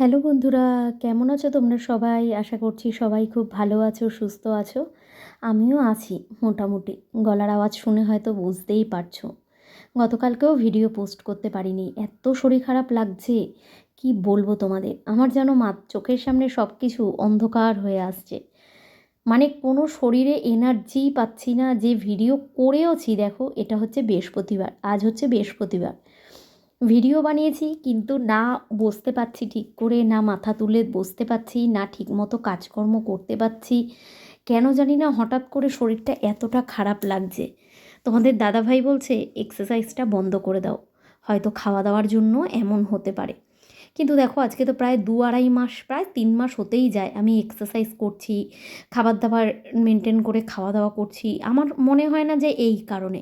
Hello বন্ধুরা, কেমন আছো তোমরা সবাই? আশা করছি সবাই খুব ভালো আছো, সুস্থ আছো। আমিও আছি, মোটামুটি। গলার আওয়াজ শুনে হয়তো বুঝতেই পারছ। গতকালকেও ভিডিও পোস্ট করতে পারিনি। এত শরীর খারাপ লাগছে। কি বলব তোমাদের? আমার যেন মা, চোখের সামনে সব কিছু অন্ধকার হয়ে আসছে। মানে কোনো শরীরে এনার্জি পাচ্ছি না, যে ভিডিও করেওছি, দেখো, এটা হচ্ছে বৃহস্পতিবার। আজ হচ্ছে বৃহস্পতিবার। ভিডিও বানিয়েছি, কিন্তু না বসতে পারছি ঠিক করে, না মাথা তুলে বসতে পারছি, না ঠিকমতো কাজকর্ম করতে পারছি। কেন জানি না হঠাৎ করে শরীরটা এতটা খারাপ লাগছে। তোমাদের দাদাভাই বলছে এক্সারসাইজটা বন্ধ করে দাও। হয়তো খাওয়া দাওয়ার জন্য এমন হতে পারে। কিন্তু দেখো, আজকে তো প্রায় দু আড়াই মাস, প্রায় তিন মাস হতেই যায়। আমি এক্সারসাইজ করছি খাবার দাবার মেনটেন করে খাওয়া দাওয়া করছি। আমার মনে হয় না যে এই কারণে।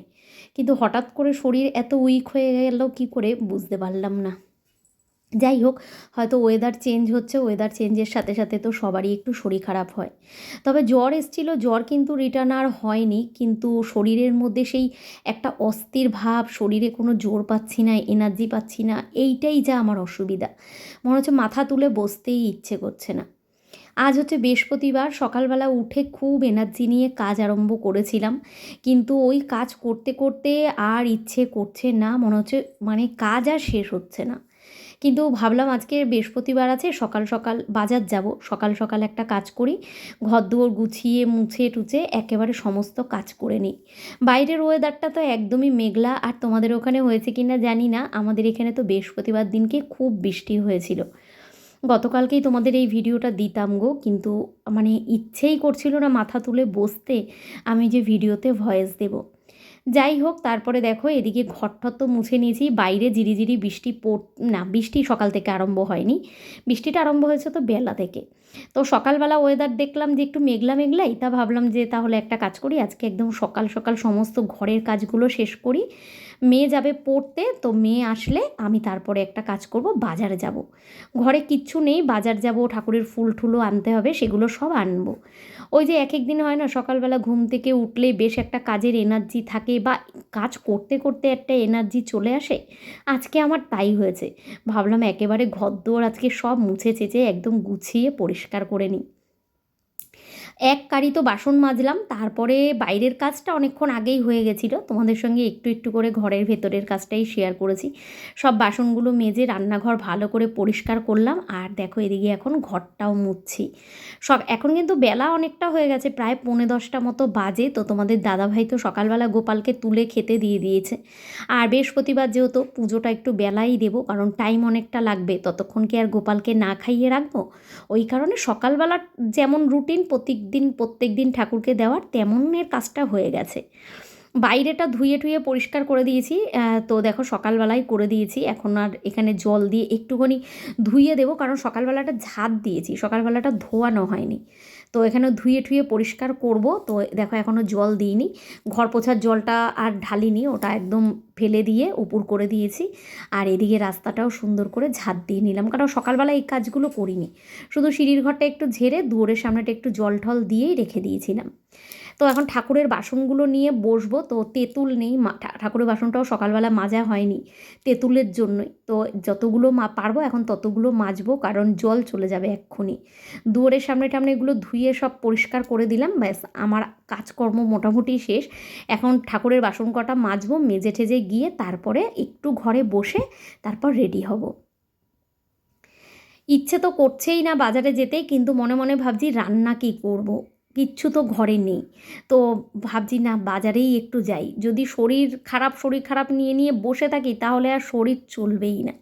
কিন্তু হঠাৎ করে শরীর এত উইক হয়ে গেল কি করে বুঝতে পারলাম না। যাই হোক, হয়তো ওয়েদার চেঞ্জ হচ্ছে ওয়েদার চেঞ্জের সাথে সাথে তো সবারই একটু শরীর খারাপ হয়। তবে জ্বর এসছিল, জ্বর কিন্তু রিটার্ন আর হয়নি, কিন্তু শরীরের মধ্যে সেই একটা অস্থির ভাব, শরীরে কোনো জোর পাচ্ছি না এনার্জি পাচ্ছি না, এইটাই যা আমার অসুবিধা। মনে হচ্ছে মাথা তুলে বসতেই ইচ্ছে করছে না। আজ হচ্ছে বৃহস্পতিবার, সকালবেলা উঠে খুব এনার্জি নিয়ে কাজ আরম্ভ করেছিলাম। কিন্তু ওই কাজ করতে করতে আর ইচ্ছে করছে না, মনে হচ্ছে মানে কাজ আর শেষ হচ্ছে না। কিন্তু ভাবলাম আজকে বৃহস্পতিবার আছে, সকাল সকাল বাজার যাব। সকাল সকাল একটা কাজ করি ঘর দুয়ার গুছিয়ে, মুছে টুছে একেবারে সমস্ত কাজ করে নিই। বাইরের ওয়েদারটা তো একদমই মেঘলা, আর তোমাদের ওখানে হয়েছে কি না জানি না। আমাদের এখানে তো বৃহস্পতিবার দিনকে খুব বৃষ্টি হয়েছিল। গতকালকেই তোমাদের এই ভিডিওটা দিতাম গো, কিন্তু মানে ইচ্ছেই করছিল না মাথা তুলে বসতে, আমি যে ভিডিওতে ভয়েস দেব। যাই হোক, তারপরে দেখো এদিকে ঘরঠর তো মুছে নিয়েছি, বাইরে ঝিরিঝিরি বৃষ্টি পড়, না, বৃষ্টি সকাল থেকে আরম্ভ হয়নি, বৃষ্টিটা আরম্ভ হয়েছে তো বেলা থেকে। তো সকালবেলা ওয়েদার দেখলাম যে একটু মেঘলা মেঘলাই, তা ভাবলাম যে তাহলে একটা কাজ করি, আজকে একদম সকাল সকাল সমস্ত ঘরের কাজগুলো শেষ করি। মেয়ে যাবে পড়তে, তো মেয়ে আসলে আমি তারপরে একটা কাজ করব, বাজারে যাব। ঘরে কিচ্ছু নেই, বাজার যাব, ঠাকুরের ফুল ঠুলো আনতে হবে, সেগুলো সব আনব। ওই যে এক এক দিন হয় না, সকালবেলা ঘুম থেকে উঠলে বেশ একটা কাজের এনার্জি থাকে বা কাজ করতে করতে একটা এনার্জি চলে আসে। আজকে আমার তাই হয়েছে। ভাবলাম একেবারে ঘর দোর আজকে সব মুছে চেঁচে একদম গুছিয়ে পরিষ্কার করে নিই। এক কারি তো বাসন মাজলাম, তারপরে বাইরের কাজটা অনেকক্ষণ আগেই হয়ে গেছিল। তোমাদের সঙ্গে একটু একটু করে ঘরের ভেতরের কাজটাই শেয়ার করেছি। সব বাসনগুলো মেজে রান্নাঘর ভালো করে পরিষ্কার করলাম, আর দেখো এদিকে এখন ঘরটাও মুছছি। সব, এখন কিন্তু বেলা অনেকটা হয়ে গেছে, প্রায় পৌনে দশটা মতো বাজে, তো তোমাদের দাদাভাই তো সকালবেলা গোপালকে তুলে খেতে দিয়ে দিয়েছে। আর বৃহস্পতিবার যেহেতু পুজোটা একটু বেলাই দেবো, কারণ টাইম অনেকটা লাগবে, ততক্ষণ কি আর গোপালকে না খাইয়ে রাখব? ওই কারণে সকালবেলা যেমন রুটিন প্রত্যেক দিন প্রত্যেক দিন ঠাকুরকে দেওয়ার তেমনের কাজটা হয়ে গেছে। বাইরেটা ধুয়ে টুয়ে পরিষ্কার করে দিয়েছি। তো দেখো সকালবেলায় করে দিয়েছি। এখন আর এখানে জল দিয়ে একটুখানি ধুয়ে দেবো, কারণ সকালবেলাটা ঝাঁত দিয়েছি। সকালবেলাটা ধোয়ানো হয়নি। তো এখানে ধুয়ে ঠুয়ে পরিষ্কার করব। তো দেখো এখনও জল দিইনি। ঘর পোছার জলটা আর ঢালিনি, ওটা একদম ফেলে দিয়ে উপর করে দিয়েছি। আর এদিকে রাস্তাটাও সুন্দর করে ঝাঁত দিয়ে নিলাম, কারণ সকালবেলা এই কাজগুলো করিনি। শুধু সিঁড়ির ঘরটা একটু ঝেড়ে, দুয়ারের সামনেটা একটু জল ঠল দিয়েই রেখে দিয়েছিলাম। তো এখন ঠাকুরের বাসনগুলো নিয়ে বসবো। তো তেঁতুল নেই ঠাকুরের বাসনটাও সকালবেলা মাজা হয়নি তেঁতুলের জন্যই। তো যতগুলো মা, পারব এখন ততগুলো মাজবো কারণ জল চলে যাবে এক্ষুনি। দুয়ারের সামনে টামনে এগুলো ধুয়ে সব পরিষ্কার করে দিলাম, ব্যাস আমার কাজকর্ম মোটামুটি শেষ। এখন ঠাকুরের বাসন কটা মাজবো, মেজে ঠেজে গিয়ে তারপরে একটু ঘরে বসে তারপর রেডি হব। ইচ্ছে তো করছেই না বাজারে যেতে, কিন্তু মনে মনে ভাবছি রান্না কী করব। কিচ্ছু তো ঘরে নেই। তো ভাবছি, না, বাজারেই একটু যাই। যদি শরীর খারাপ শরীর খারাপ নিয়ে নিয়ে বসে থাকি, তাহলে আর শরীর চলবেই না।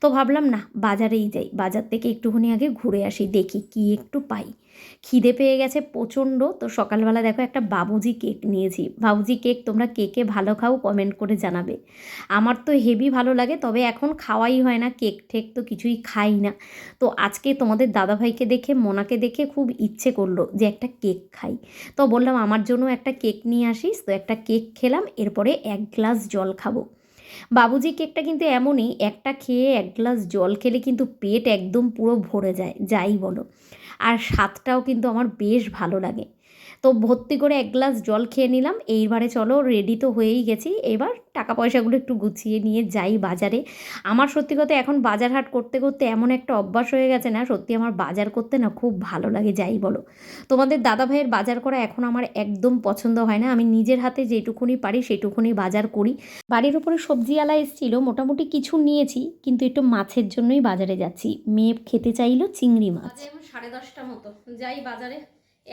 তো ভাবলাম না বাজারেই যাই। বাজার থেকে একটুখানি আগে ঘুরে আসি, দেখি কি একটু পাই। খিদে পেয়ে গেছে প্রচণ্ড। তো সকালবেলা দেখো একটা বাবুজি কেক নিয়েছি। বাবুজি কেক, তোমরা কেকে ভালো খাও কমেন্ট করে জানাবে। আমার তো হেভি ভালো লাগে, তবে এখন খাওয়াই হয় না। কেক ঠেক তো কিছুই খাই না। তো আজকে তোমাদের দাদাভাইকে দেখে, মোনাকে দেখে খুব ইচ্ছে করল যে একটা কেক খাই। তো বললাম, আমার জন্য একটা কেক নিয়ে আসিস। তো একটা কেক খেলাম, এরপরে এক গ্লাস জল খাব। বাবুজি কেকটা কিন্তু এমনই, একটা খেয়ে এক গ্লাস জল খেলে কিন্তু পেট একদম পুরো ভরে যায়, যাই বলো। আর স্বাদটাও কিন্তু আমার বেশ ভালো লাগে। তো ভর্তি করে এক গ্লাস জল খেয়ে নিলাম। এইবারে চলো রেডি তো হয়েই গেছি। এবার টাকা পয়সাগুলো একটু গুছিয়ে নিয়ে যাই বাজারে। আমার সত্যি কথা এখন বাজার হাট করতে করতে এমন একটা অভ্যাস হয়ে গেছে না, সত্যি আমার বাজার করতে না খুব ভালো লাগে, যাই বলো। তোমাদের দাদা ভাইয়ের বাজার করা এখন আমার একদম পছন্দ হয় না। আমি নিজের হাতে যেটুকুনি পারি সেটুকুনি বাজার করি। বাড়ির উপরে সবজিওয়ালা এসেছিল, মোটামুটি কিছু নিয়েছি, কিন্তু একটু মাছের জন্যই বাজারে যাচ্ছি। মেয়ে খেতে চাইলো চিংড়ি মাছ। সাড়ে দশটা মতো। যাই বাজারে।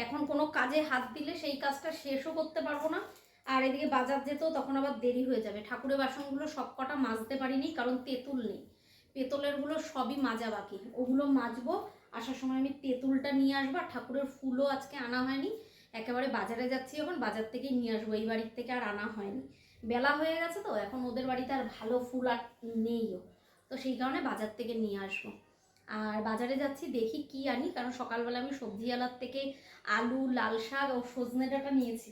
এখন কোনো কাজে হাত দিলে সেই কাজটা শেষও করতে পারব না। আর এদিকে বাজার যেতেও তখন আবার দেরি হয়ে যাবে। ঠাকুরের বাসনগুলো সব কটা মাজতে পারিনি, কারণ তেঁতুল নেই। পেতলেরগুলো সবই মাজা বাকি। ওগুলো মাজবো, আসার সময় আমি তেঁতুলটা নিয়ে আসব, আর ঠাকুরের ফুলও আজকে আনা হয়নি। একেবারে বাজারে যাচ্ছি এখন, বাজার থেকেই নিয়ে আসব। এই বাড়ির থেকে আর আনা হয়নি। বেলা হয়ে গেছে তো, এখন ওদের বাড়িতে আর ভালো ফুল আর নেইও। তো সেই কারণে বাজার থেকে নিয়ে আসব। আর বাজারে যাচ্ছি, দেখি কি আনি, কারণ সকালবেলা আমি সবজিওয়ালার থেকে আলু, লাল শাক ও সজনে ডাঁটা নিয়েছি।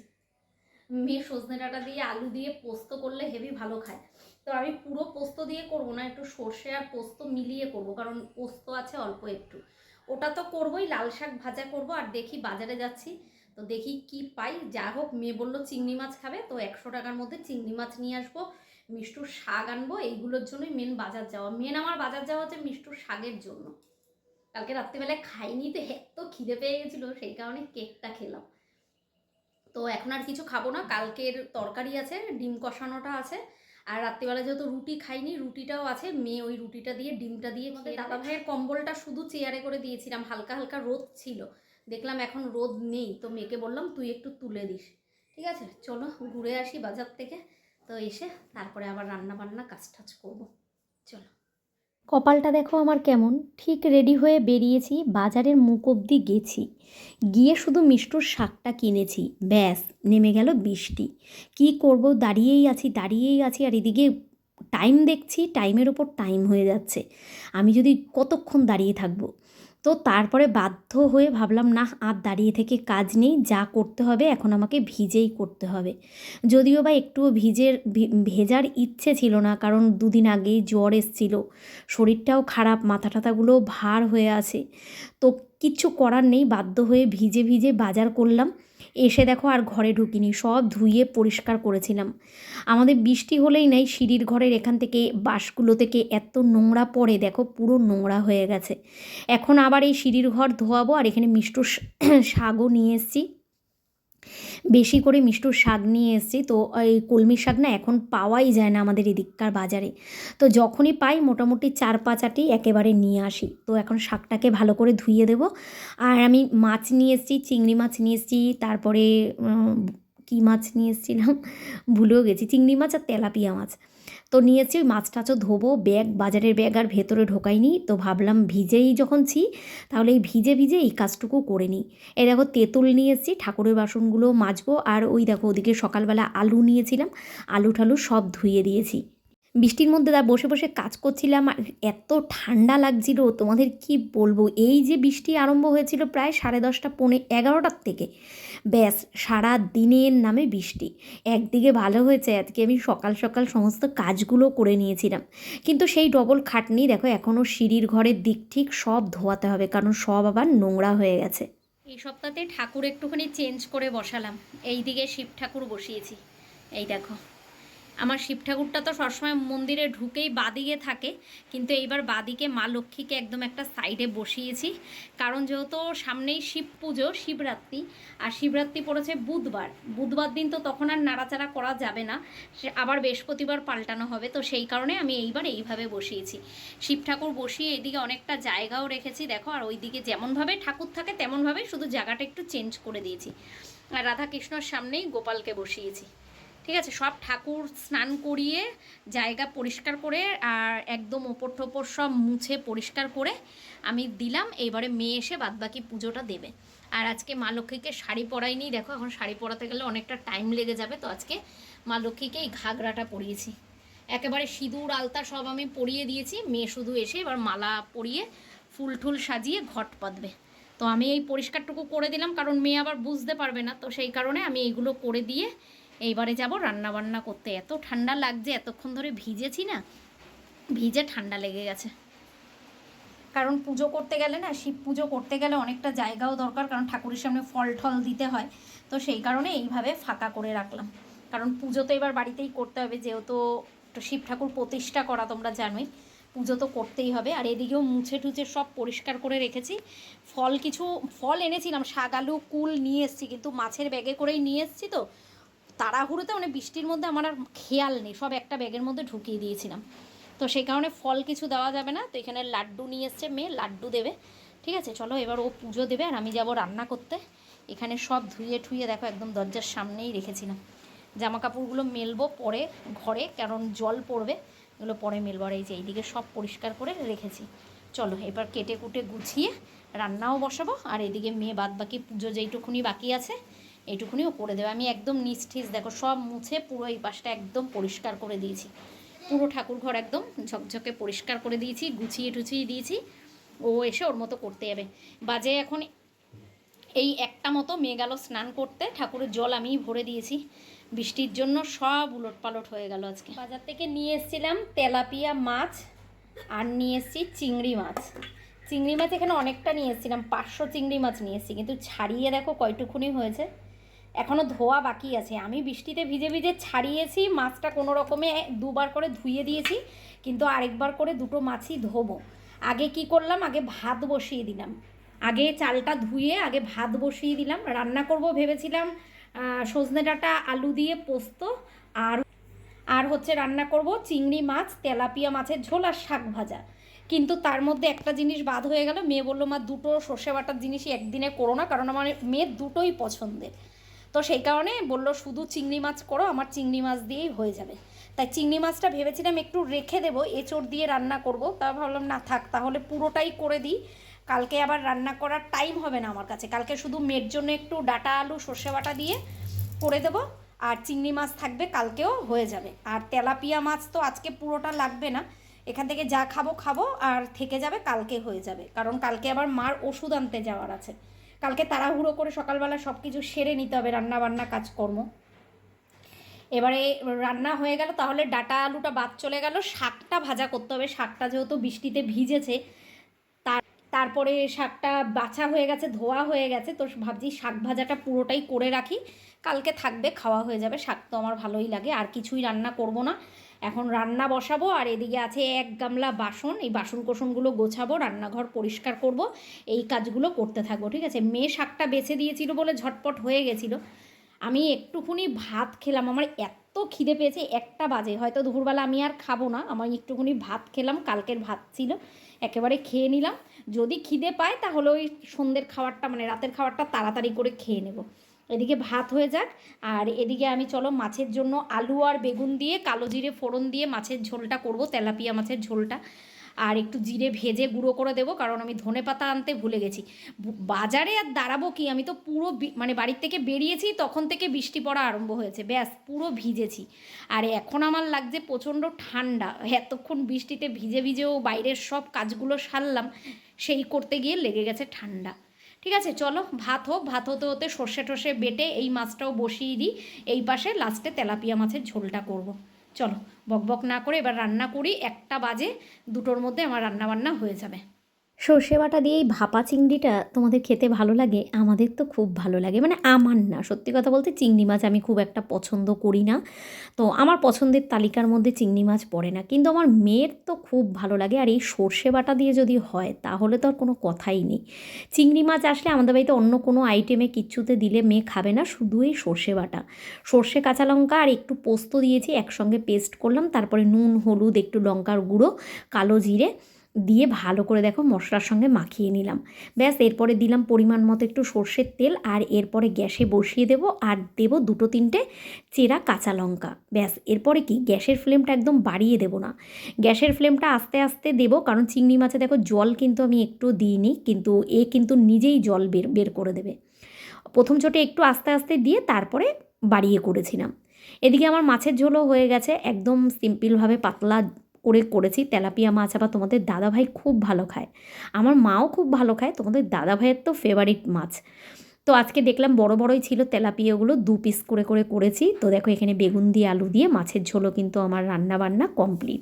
মেয়ে সজনে ডাঁটা দিয়ে আলু দিয়ে পোস্ত করলে হেভি ভালো খায়। তো আমি পুরো পোস্ত দিয়ে করব না, একটু সর্ষে আর পোস্ত মিলিয়ে করব, কারণ পোস্ত আছে অল্প একটু। ওটা তো করবোই, লাল শাক ভাজা করব, আর দেখি বাজারে যাচ্ছি, তো দেখি কি পাই। যা হোক, মেয়ে বলল চিংড়ি মাছ খাবে, তো একশো টাকার মধ্যে চিংড়ি মাছ নিয়ে আসব। মিষ্টুর শাক আনব এইগুলোর জন্যই মেন বাজার যাওয়া। মেন আমার বাজার যাওয়া হচ্ছে মিষ্টুর শাকের জন্য। কালকে রাত্রিবেলায় খাইনি তো এত খিদে পেয়ে গেছিল সেই কারণে কেকটা খেলাম। তো এখন আর কিছু খাব না কালকের তরকারি আছে ডিম কষানোটা আছে আর রাত্রিবেলা যেহেতু রুটি খাইনি রুটিটাও আছে মেয়ে ওই রুটিটা দিয়ে ডিমটা দিয়ে খেয়ে দাদা ভাইয়ের কম্বলটা শুধু চেয়ারে করে দিয়েছিলাম হালকা হালকা রোদ ছিল। দেখলাম এখন রোদ নেই তো মেয়েকে বললাম তুই একটু তুলে দিস। ঠিক আছে চলো ঘুরে আসি বাজার থেকে। তো এসে তারপরে আবার রান্না বান্না কাজ টাজ করব। চলো। কপালটা দেখো আমার কেমন। ঠিক রেডি হয়ে বেরিয়েছি, বাজারের মুখ অবধি গেছি। গিয়ে শুধু মিষ্টুর শাকটা কিনেছি। ব্যাস, নেমে গেল বৃষ্টি। কি করব? দাঁড়িয়েই আছি দাঁড়িয়েই আছি, আর এদিকে টাইম দেখছি টাইমের ওপর টাইম হয়ে যাচ্ছে। আমি যদি কতক্ষণ দাঁড়িয়ে থাকব? তো তারপরে বাধ্য হয়ে ভাবলাম না আর দাঁড়িয়ে থেকে কাজ নেই, যা করতে হবে এখন আমাকে ভিজেই করতে হবে। যদিও বা একটুও ভিজের ভেজার ইচ্ছে ছিল না, কারণ দুদিন আগেই জ্বর এসছিল। শরীরটাও খারাপ, মাথা টাথাগুলোও ভার হয়ে আছে। তো কিচ্ছু করার নেই, বাধ্য হয়ে ভিজে ভিজে বাজার করলাম। এসে দেখো আর ঘরে ঢুকিনি, সব ধুয়ে পরিষ্কার করেছিলাম। আমাদের বৃষ্টি হলেই নাই সিঁড়ির ঘরের এখান থেকে বাঁশগুলো থেকে এত নোংরা পড়ে, দেখো পুরো নোংরা হয়ে গেছে। এখন আবার এই সিঁড়ির ঘর ধোয়াবো আর এখানে মিষ্ট শাগও নিয়ে এসেছি। বেশি করে মিষ্টুর শাক নিয়ে এসেছি। তো এই কলমি শাক না এখন পাওয়াই যায় না আমাদের এদিককার বাজারে। তো যখনই পাই মোটামুটি চার পাঁচাটি একেবারে নিয়ে আসি। তো এখন শাকটাকে ভালো করে ধুইয়ে দেব। আর আমি মাছ নিয়ে এসেছি, চিংড়ি মাছ নিয়ে এসেছি, তারপরে কী মাছ নিয়ে এসেছিলাম? ভুলেও গেছি। চিংড়ি মাছ আর তেলাপিয়া মাছ। তো নিয়েছি, ওই মাছ টাছও ধোবো, ব্যাগ, বাজারের ব্যাগ আর ভেতরে ঢোকাইনি। তো ভাবলাম ভিজেই যখন ছি, তাহলে এই ভিজে ভিজে এই কাজটুকু করে নিই। এই দেখো তেঁতুল নিয়ে এসেছি ঠাকুরের বাসনগুলো মাজবো, আর ওই দেখো ওদিকে সকালবেলা আলু নিয়েছিলাম, আলু ঠালু সব ধুয়ে দিয়েছি। বৃষ্টির মধ্যে দা বসে বসে কাজ করছিলাম, আর এত ঠান্ডা লাগছিল, তোমাদের কি বলব? এই যে বৃষ্টি আরম্ভ হয়েছিল প্রায় সাড়ে দশটা, পৌনে এগারোটার থেকে ব্যাস, সারা দিনের নামে বৃষ্টি। একদিকে ভালো হয়েছে আজকে আমি সকাল সকাল সমস্ত কাজগুলো করে নিয়েছিলাম। কিন্তু সেই ডবল খাটনি দেখো এখনও সিঁড়ির ঘরের দিক ঠিক সব ধোয়াতে হবে, কারণ সব আবার নোংরা হয়ে গেছে। এই সপ্তাহে ঠাকুর একটুখানি চেঞ্জ করে বসালাম। এই দিকে শিব ঠাকুর বসিয়েছি। এই দেখো। আমার শিব ঠাকুরটা তো সবসময় মন্দিরে ঢুকেই বাদিকে থাকে, কিন্তু এইবার বাদিকে মা লক্ষ্মীকে একদম একটা সাইডে বসিয়েছি। কারণ যেহেতু সামনেই শিব পুজো, শিবরাত্রি, আর শিবরাত্রি পড়েছে বুধবার। বুধবার দিন তো তখন আর নাড়াচাড়া করা যাবে না আবার বৃহস্পতিবার পাল্টানো হবে, তো সেই কারণে আমি এইবার এইভাবে বসিয়েছি। শিব ঠাকুর বসিয়ে এদিকে অনেকটা জায়গাও রেখেছি, দেখো, আর ওইদিকে যেমনভাবে ঠাকুর থাকে তেমনভাবে শুধু জায়গাটা একটু চেঞ্জ করে দিয়েছি। আর রাধাকৃষ্ণর সামনেই গোপালকে বসিয়েছি। ঠিক আছে, সব ঠাকুর স্নান করিয়ে জায়গা পরিষ্কার করে আর একদম ওপর টোপর সব মুছে পরিষ্কার করে আমি দিলাম, এবারে মেয়ে এসে বাদবাকি পুজোটা দেবে। আর আজকে মা লক্ষ্মীকে শাড়ি পরাইনি, দেখো এখন শাড়ি পরাতে গেলে অনেকটা টাইম লেগে যাবে, তো আজকে মা লক্ষ্মীকে এই ঘাগরাটা পরিয়েছি। একেবারে সিঁদুর, আলতা সব আমি পরিয়ে দিয়েছি, মেয়ে শুধু এসে এবার মালা পরিয়ে ফুল টুল সাজিয়ে ঘট পাতবে তো আমি এই পরিষ্কারটুকু করে দিলাম, কারণ মেয়ে আবার বুঝতে পারবে না, তো সেই কারণে আমি এইগুলো করে দিয়ে এইবারে যাব রান্না বান্না করতে। এত ঠান্ডা লাগছে, এতক্ষণ ধরে ভিজেছি না, ভিজে ঠান্ডা লেগে গেছে। কারণ পুজো করতে গেলে না, শিব পুজো করতে গেলে অনেকটা জায়গাও দরকার, কারণ ঠাকুরের সামনে ফল টল দিতে হয়। তো সেই কারণে এইভাবে ফাঁকা করে রাখলাম। কারণ পুজো তো এবার বাড়িতেই করতে হবে, যেহেতু শিব ঠাকুর প্রতিষ্ঠা করা তোমরা জানোই, পুজো তো করতেই হবে। আর এদিকেও মুছে টুছে সব পরিষ্কার করে রেখেছি। ফল কিছু, ফল এনেছিলাম, শাক, আলু, কুল নিয়ে এসেছি, কিন্তু মাছের ব্যাগে করেই নিয়ে এসেছি তো। তাড়াহুড়োতে মানে বৃষ্টির মধ্যে আমার আর খেয়াল নেই, সব একটা ব্যাগের মধ্যে ঢুকিয়ে দিয়েছিলাম। তো সেই কারণে ফল কিছু দেওয়া যাবে না, তো এখানে লাড্ডু নিয়ে এসছে মেয়ে, লাড্ডু দেবে। ঠিক আছে, চলো এবার ও পুজো দেবে আর আমি যাব রান্না করতে। এখানে সব ধুয়ে ঠুয়ে দেখো একদম দরজার সামনেই রেখেছিলাম। জামা কাপড়গুলো মেলবো পরে ঘরে, কারণ জল পড়বে, এগুলো পরে মেলবো। আর এই যে এইদিকে সব পরিষ্কার করে রেখেছি। চলো এবার কেটে কুটে গুছিয়ে রান্নাও বসাবো, আর এদিকে মেয়ে বাদ বাকি পুজো যেইটুকুনি বাকি আছে এইটুকুনিও করে দেবে। আমি একদম নিষ্ঠিস দেখো সব মুছে পুরো এই পাশটা একদম পরিষ্কার করে দিয়েছি। পুরো ঠাকুর ঘর একদম ঝকঝকে পরিষ্কার করে দিয়েছি, গুছিয়ে টুছিয়ে দিয়েছি। ও এসে ওর মতো করতে যাবে। বাজে এখন এই একটা মতো মেয়ে গেল স্নান করতে। ঠাকুরের জল আমিই ভরে দিয়েছি। বৃষ্টির জন্য সব উলট পালট হয়ে গেল আজকে। বাজার থেকে নিয়ে এসেছিলাম তেলাপিয়া মাছ আর নিয়ে এসেছি চিংড়ি মাছ। চিংড়ি মাছ এখানে অনেকটা নিয়ে এসেছিলাম, পাঁচশো চিংড়ি মাছ নিয়ে এসেছি। কিন্তু ছাড়িয়ে দেখো কয়টুকুনি হয়েছে। এখনও ধোয়া বাকি আছে। আমি বৃষ্টিতে ভিজে ভিজে ছাড়িয়েছি, মাছটা কোনো রকমে দুবার করে ধুয়ে দিয়েছি, কিন্তু আরেকবার করে দুটো মাছই ধোবো। আগে কি করলাম? আগে ভাত বসিয়ে দিলাম। আগে চালটা ধুয়ে আগে ভাত বসিয়ে দিলাম। রান্না করব ভেবেছিলাম সজনে ডাঁটা, আলু দিয়ে পোস্ত, আর আর হচ্ছে রান্না করব চিংড়ি মাছ, তেলাপিয়া মাছের ঝোল আর শাক ভাজা। কিন্তু তার মধ্যে একটা জিনিস বাদ হয়ে গেল। মেয়ে বলল, মা, দুটো সর্ষে বাটার জিনিসই একদিনে করো না, কারণ আমার মেয়ের দুটোই পছন্দের। তো সেই কারণে বলল, শুধু চিংড়ি মাছ করো, আমার চিংড়ি মাছ দিয়েই হয়ে যাবে। তাই চিংড়ি মাছটা ভেবেছিলাম একটু রেখে দেবো, এঁচড় দিয়ে রান্না করব। তা ভাবলাম, না থাক, তাহলে পুরোটাই করে দিই। কালকে আবার রান্না করার টাইম হবে না আমার কাছে। কালকে শুধু মেয়ের জন্য একটু ডাটা আলু, সর্ষে বাটা দিয়ে করে দেবো। আর চিংড়ি মাছ থাকবে, কালকেও হয়ে যাবে। আর তেলাপিয়া মাছ তো আজকে পুরোটা লাগবে না। এখান থেকে যা খাব খাব। আর থেকে যাবে, কালকে হয়ে যাবে। কারণ কালকে আবার মার ওষুধ আনতে যাওয়ার আছে। কালকে তাড়াহুড়ো করে সকালবেলা সব কিছু সেরে নিতে হবে রান্না বান্না কাজকর্ম। এবারে রান্না হয়ে গেল, তাহলে ডাটা আলুটা বাদ চলে গেল, শাকটা ভাজা করতে হবে। শাকটা যেহেতু বৃষ্টিতে ভিজেছে, তার, তারপরে শাকটা বাছা হয়ে গেছে, ধোয়া হয়ে গেছে, তো ভাবছি শাক ভাজাটা পুরোটাই করে রাখি। কালকে থাকবে, খাওয়া হয়ে যাবে, শাক তো আমার ভালোই লাগে, আর কিছুই রান্না করব না। এখন রান্না বসাবো আর এদিকে আছে এক গামলা বাসন। এই বাসন কোসনগুলো গোছাবো, রান্নাঘর পরিষ্কার করব, এই কাজগুলো করতে থাকব, ঠিক আছে? মেয়ে শাকটা বেছে দিয়েছিল বলে ঝটপট হয়ে গেছিল। আমি একটুখানি ভাত খেলাম, আমার এত খিদে পেয়েছে, একটা বাজে। হয়তো দুপুরবেলা আমি আর খাব না আমার একটুখানি ভাত খেলাম, কালকের ভাত ছিল, একেবারে খেয়ে নিলাম। যদি খিদে পায় তাহলে ওই সন্ধ্যের খাবারটা মানে রাতের খাবারটা তাড়াতাড়ি করে খেয়ে নেব। এদিকে ভাত হয়ে যাক। আর এদিকে আমি চলো মাছের জন্য আলু আর বেগুন দিয়ে কালো জিরে ফোড়ন দিয়ে মাছের ঝোলটা করব, তেলাপিয়া মাছের ঝোলটা। আর একটু জিরে ভেজে গুঁড়ো করে দেবো, কারণ আমি ধনে পাতা আনতে ভুলে গেছি। বাজারে আর দাঁড়াবো কি? আমি তো পুরো মানে বাড়ির থেকে বেরিয়েছি, তখন থেকে বৃষ্টি পড়া আরম্ভ হয়েছে। ব্যাস, পুরো ভিজেছি। আর এখন আমার লাগছে প্রচণ্ড ঠান্ডা। এতক্ষণ বৃষ্টিতে ভিজে ভিজেও বাইরের সব কাজগুলো সারলাম, সেই করতে গিয়ে লেগে গেছে ঠান্ডা। ঠিক আছে, চলো ভাত হোক, ভাত হতে হতে সর্ষে টর্ষে বেটে এই মাছটাও বসিয়ে দিই এই পাশে লাস্টে তেলাপিয়া মাছের ঝোলটা করব। চলো বকবক না করে এবার রান্না করি, একটা বাজে, দুটোর মধ্যে আমার রান্না বান্না হয়ে যাবে সর্ষে বাটা দিয়ে এই ভাপা চিংড়িটা তোমাদের খেতে ভালো লাগে? আমাদের তো খুব ভালো লাগে। মানে আমার না, সত্যি কথা বলতে চিংড়ি মাছ আমি খুব একটা পছন্দ করি না। তো আমার পছন্দের তালিকার মধ্যে চিংড়ি মাছ পড়ে না। কিন্তু আমার মেয়ের তো খুব ভালো লাগে। আর এই সর্ষে বাটা দিয়ে যদি হয়, তাহলে তো আর কোনো কথাই নেই। চিংড়ি মাছ আসলে আমাদের বাড়িতে অন্য কোনো আইটেমে কিচ্ছুতে দিলে মেয়ে খাবে না, শুধু এই সর্ষে বাটা সর্ষে কাঁচা লঙ্কা আর একটু পোস্ত দিয়েছি, একসঙ্গে পেস্ট করলাম। তারপরে নুন, হলুদ, একটু লঙ্কার গুঁড়ো, কালো জিরে। দিয়ে ভালো করে দেখো মশলার সঙ্গে মাখিয়ে নিলাম। ব্যাস, এরপরে দিলাম পরিমাণ মতো একটু সর্ষের তেল আর এরপরে গ্যাসে বসিয়ে দেবো আর দেবো দুটো তিনটে চেরা কাঁচা লঙ্কা। ব্যাস, এরপরে কি? গ্যাসের ফ্লেমটা একদম বাড়িয়ে দেবো না। গ্যাসের ফ্লেমটা আস্তে আস্তে দেবো, কারণ চিংড়ি মাছে দেখো জল কিন্তু আমি একটু দিইনি, কিন্তু এ কিন্তু নিজেই জল বের বের করে দেবে। প্রথম চোটে একটু আস্তে আস্তে দিয়ে তারপরে বাড়িয়ে করেছিলাম। এদিকে আমার মাছের ঝোলও হয়ে গেছে, একদম সিম্পলভাবে পাতলা করে করেছি, তেলাপিয়া মাছ আবার তোমাদের দাদাভাই খুব ভালো খায়। আমার মাও খুব ভালো খায়, তোমাদের দাদাভাইয়ের তো ফেভারিট মাছ। তো আজকে দেখলাম বড় বড়ই ছিল তেলাপিয়াগুলো, দু পিস করে করে করেছি। তো দেখো এখানে বেগুন দিয়ে আলু দিয়ে মাছের ঝোলও কিন্তু আমার রান্না বান্না কমপ্লিট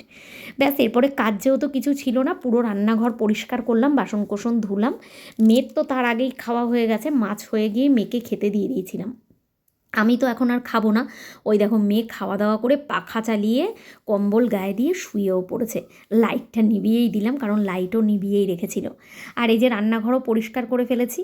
ব্যাস, এরপরে কাজ যেহেতু কিছু ছিল না, পুরো রান্নাঘর পরিষ্কার করলাম বাসন কোসন ধুলাম। মেয়ের তো তার আগেই খাওয়া হয়ে গেছে, মাছ হয়ে গিয়ে মেয়েকে খেতে দিয়ে দিয়েছিলাম। আমি তো এখন আর খাব না। ওই দেখো মেয়ে খাওয়া দাওয়া করে পাখা চালিয়ে কম্বল গায়ে দিয়ে শুয়েও পড়েছে। লাইটটা নিবিয়েই দিলাম, কারণ লাইটও নিবিয়েই রেখেছিল। আর এই যে রান্নাঘরও পরিষ্কার করে ফেলেছি।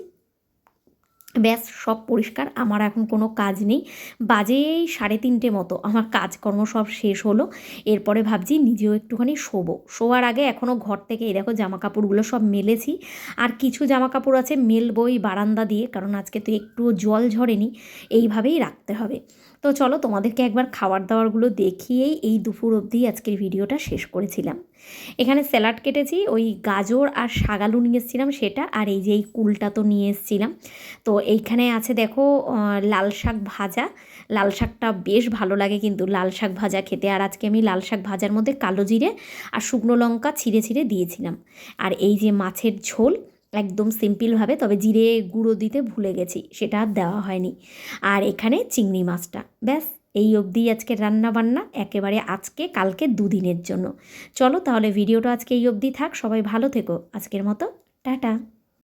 ব্যাস, সব পরিষ্কার। আমার এখন কোনো কাজ নেই। বাজে সাড়ে তিনটে মতো। আমার কাজকর্ম সব শেষ হলো। এরপরে ভাবছি নিজেও একটুখানি শোবো। শোয়ার আগে এখনও ঘর থেকে এই দেখো জামা কাপড়গুলো সব মেলেছি। আর কিছু জামা কাপড় আছে মেলবই বারান্দা দিয়ে, কারণ আজকে তো একটুও জল ঝরেনি। এইভাবেই রাখতে হবে। তো চলো তোমাদেরকে একবার খাবার দাবারগুলো দেখিয়েই এই দুপুর অবধি আজকের ভিডিওটা শেষ করেছিলাম। এখানে স্যালাড কেটেছি, ওই গাজর আর শাগালু নিয়ে এসেছিলাম সেটা, আর এই যে এই কুলটা তো নিয়ে এসেছিলাম। তো এইখানে আছে দেখো লাল শাক ভাজা। লাল শাকটা বেশ ভালো লাগে কিন্তু লাল শাক ভাজা খেতে। আর আজকে আমি লাল শাক ভাজার মধ্যে কালো জিরে আর শুকনো লঙ্কা ছিঁড়ে ছিঁড়ে দিয়েছিলাম। আর এই যে মাছের ঝোল একদম সিম্পলভাবে তবে জিরে গুঁড়ো দিতে ভুলে গেছি, সেটা আর দেওয়া হয়নি। আর এখানে চিংড়ি মাছটা, ব্যাস, এই অবধি আজকে রান্না বান্না একেবারে আজকে, কালকে দুদিনের জন্য। চলো তাহলে ভিডিওটা আজকে এই অবধি থাক, সবাই ভালো থেকো, আজকের মতো, টাটা।